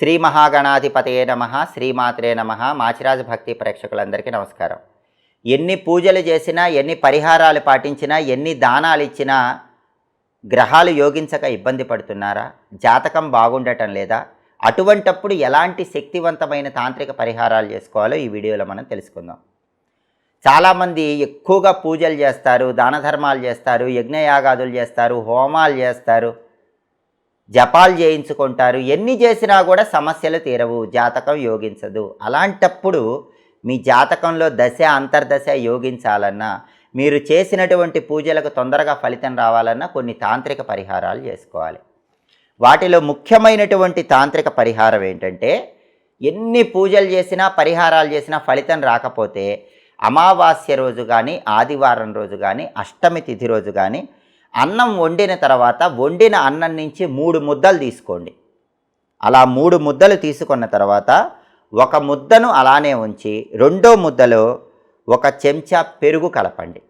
శ్రీ మహాగణాధిపతయే నమ శ్రీమాత్రే నమ మాచిరాజు భక్తి ప్రేక్షకులందరికీ నమస్కారం. ఎన్ని పూజలు చేసినా ఎన్ని పరిహారాలు పాటించినా ఎన్ని దానాలు ఇచ్చినా గ్రహాలు యోగించక ఇబ్బంది పడుతున్నారా? జాతకం బాగుండటం లేదా? అటువంటప్పుడు ఎలాంటి శక్తివంతమైన తాంత్రిక పరిహారాలు చేసుకోవాలో ఈ వీడియోలో మనం తెలుసుకుందాం. చాలామంది ఎక్కువగా పూజలు చేస్తారు దాన ధర్మాలు చేస్తారు యజ్ఞయాగాదులు చేస్తారు హోమాలు చేస్తారు. జపాలు చేయించుకుంటారు. ఎన్ని చేసినా కూడా సమస్యలు తీరవు. జాతకం యోగించదు. అలాంటప్పుడు మీ జాతకంలో దశ అంతర్దశ యోగించాలన్నా మీరు చేసినటువంటి పూజలకు తొందరగా ఫలితం రావాలన్నా కొన్ని తాంత్రిక పరిహారాలు చేసుకోవాలి. వాటిలో ముఖ్యమైనటువంటి తాంత్రిక పరిహారం ఏంటంటే ఎన్ని పూజలు చేసినా పరిహారాలు చేసినా ఫలితం రాకపోతే అమావాస్య రోజు కానీ ఆదివారం రోజు కానీ అష్టమి తిథి రోజు కానీ అన్నం వండిన తర్వాత వండిన అన్నం నుంచి మూడు ముద్దలు తీసుకోండి. అలా మూడు ముద్దలు తీసుకున్న తర్వాత ఒక ముద్దను అలానే ఉంచి రెండో ముద్దలో ఒక చెంచా పెరుగు కలపండి.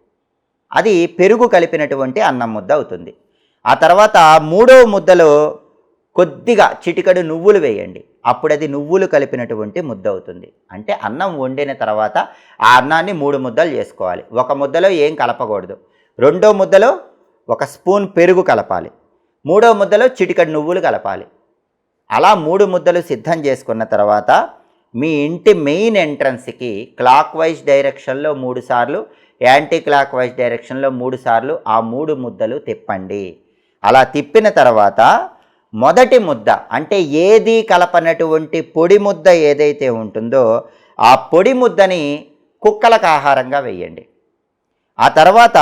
అది పెరుగు కలిపినటువంటి అన్నం ముద్ద అవుతుంది. ఆ తర్వాత మూడో ముద్దలో కొద్దిగా చిటికడు నువ్వులు వేయండి. అప్పుడు అది నువ్వులు కలిపినటువంటి ముద్ద అవుతుంది. అంటే అన్నం వండిన తర్వాత ఆ అన్నాన్ని మూడు ముద్దలు చేసుకోవాలి. ఒక ముద్దలో ఏం కలపకూడదు. రెండో ముద్దలో ఒక స్పూన్ పెరుగు కలపాలి. మూడో ముద్దలో చిటికడి నువ్వులు కలపాలి. అలా మూడు ముద్దలు సిద్ధం చేసుకున్న తర్వాత మీ ఇంటి మెయిన్ ఎంట్రన్స్కి క్లాక్ వైజ్ డైరెక్షన్లో మూడు సార్లు యాంటీ క్లాక్ వైజ్ డైరెక్షన్లో మూడు సార్లు ఆ మూడు ముద్దలు తిప్పండి. అలా తిప్పిన తర్వాత మొదటి ముద్ద అంటే ఏది కలపనటువంటి పొడి ముద్ద ఏదైతే ఉంటుందో ఆ పొడి ముద్దని కుక్కలకు ఆహారంగా వేయండి. ఆ తర్వాత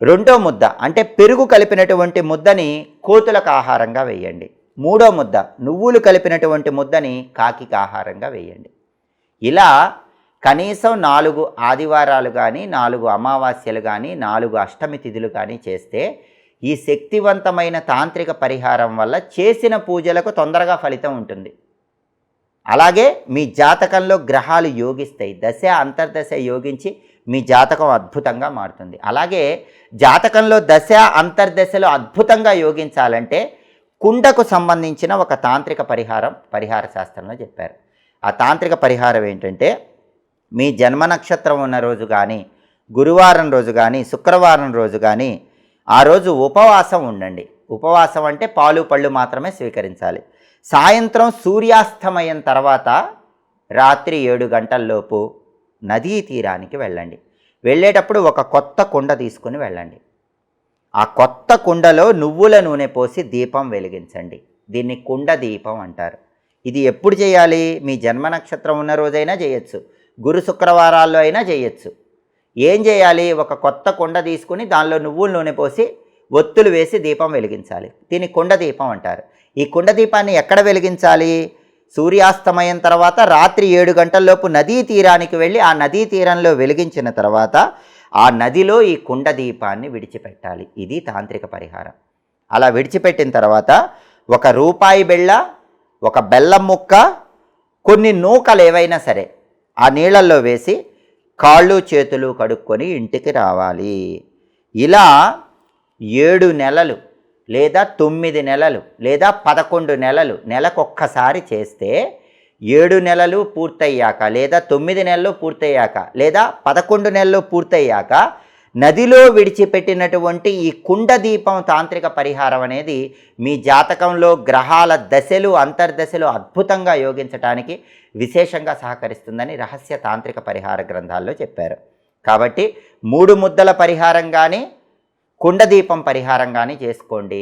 రెండో ముద్ద అంటే పెరుగు కలిపినటువంటి ముద్దని కోతులకు ఆహారంగా వేయండి. మూడో ముద్ద నువ్వులు కలిపినటువంటి ముద్దని కాకికి ఆహారంగా వేయండి. ఇలా కనీసం నాలుగు ఆదివారాలు కానీ నాలుగు అమావాస్యలు కానీ నాలుగు అష్టమి తిథులు కానీ చేస్తే ఈ శక్తివంతమైన తాంత్రిక పరిహారం వల్ల చేసిన పూజలకు తొందరగా ఫలితం ఉంటుంది. అలాగే మీ జాతకంలో గ్రహాలు యోగిస్తాయి. దశ అంతర్దశ యోగించి మీ జాతకం అద్భుతంగా మారుతుంది. అలాగే జాతకంలో దశ అంతర్దశలో అద్భుతంగా యోగించాలంటే కుండకు సంబంధించిన ఒక తాంత్రిక పరిహారం పరిహార శాస్త్రంలో చెప్పారు. ఆ తాంత్రిక పరిహారం ఏంటంటే మీ జన్మ నక్షత్రం ఉన్న రోజు కానీ గురువారం రోజు కానీ శుక్రవారం రోజు కానీ ఆ రోజు ఉపవాసం ఉండండి. ఉపవాసం అంటే పాలు పళ్ళు మాత్రమే స్వీకరించాలి. సాయంత్రం సూర్యాస్తమయం తర్వాత రాత్రి ఏడు గంటల్లోపు నదీ తీరానికి వెళ్ళండి. వెళ్ళేటప్పుడు ఒక కొత్త కుండ తీసుకుని వెళ్ళండి. ఆ కొత్త కుండలో నువ్వుల నూనె పోసి దీపం వెలిగించండి. దీన్ని కుండ దీపం అంటారు. ఇది ఎప్పుడు చేయాలి? మీ జన్మ నక్షత్రం ఉన్న రోజైనా చేయొచ్చు. గురు శుక్రవారాల్లో అయినా చేయొచ్చు. ఏం చేయాలి? ఒక కొత్త కుండ తీసుకుని దానిలో నువ్వుల నూనె పోసి ఒత్తులు వేసి దీపం వెలిగించాలి. దీన్ని కుండ దీపం అంటారు. ఈ కుండ దీపాన్ని ఎక్కడ వెలిగించాలి? సూర్యాస్తమయం తర్వాత రాత్రి ఏడు గంటల్లోపు నదీ తీరానికి వెళ్ళి ఆ నదీ తీరంలో వెలిగించిన తర్వాత ఆ నదిలో ఈ కుండ దీపాన్ని విడిచిపెట్టాలి. ఇది తాంత్రిక పరిహారం. అలా విడిచిపెట్టిన తర్వాత ఒక రూపాయి బెళ్ళ ఒక బెల్లం ముక్క కొన్ని నూకలు ఏవైనా సరే ఆ నీళ్ళల్లో వేసి కాళ్ళు చేతులు కడుక్కొని ఇంటికి రావాలి. ఇలా ఏడు నెలలు లేదా తొమ్మిది నెలలు లేదా పదకొండు నెలలు నెలకొక్కసారి చేస్తే ఏడు నెలలు పూర్తయ్యాక లేదా తొమ్మిది నెలలు పూర్తయ్యాక లేదా పదకొండు నెలలు పూర్తయ్యాక నదిలో విడిచిపెట్టినటువంటి ఈ కుండ దీపం తాంత్రిక పరిహారం అనేది మీ జాతకంలో గ్రహాల దశలు అంతర్దశలు అద్భుతంగా యోగించటానికి విశేషంగా సహకరిస్తుందని రహస్య తాంత్రిక పరిహార గ్రంథాల్లో చెప్పారు. కాబట్టి మూడు ముద్దల పరిహారం కానీ కుండ దీపం పరిహారం కానీ చేసుకోండి.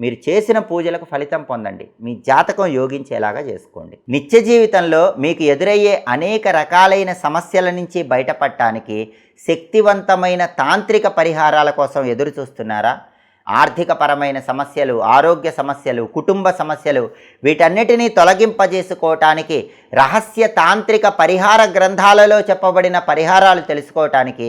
మీరు చేసిన పూజలకు ఫలితం పొందండి. మీ జాతకం యోగించేలాగా చేసుకోండి. నిత్య జీవితంలో మీకు ఎదురయ్యే అనేక రకాలైన సమస్యల నుంచి బయటపడటానికి శక్తివంతమైన తాంత్రిక పరిహారాల కోసం ఎదురు చూస్తున్నారా? ఆర్థికపరమైన సమస్యలు ఆరోగ్య సమస్యలు కుటుంబ సమస్యలు వీటన్నిటినీ తొలగింపజేసుకోవటానికి రహస్య తాంత్రిక పరిహార గ్రంథాలలో చెప్పబడిన పరిహారాలు తెలుసుకోవటానికి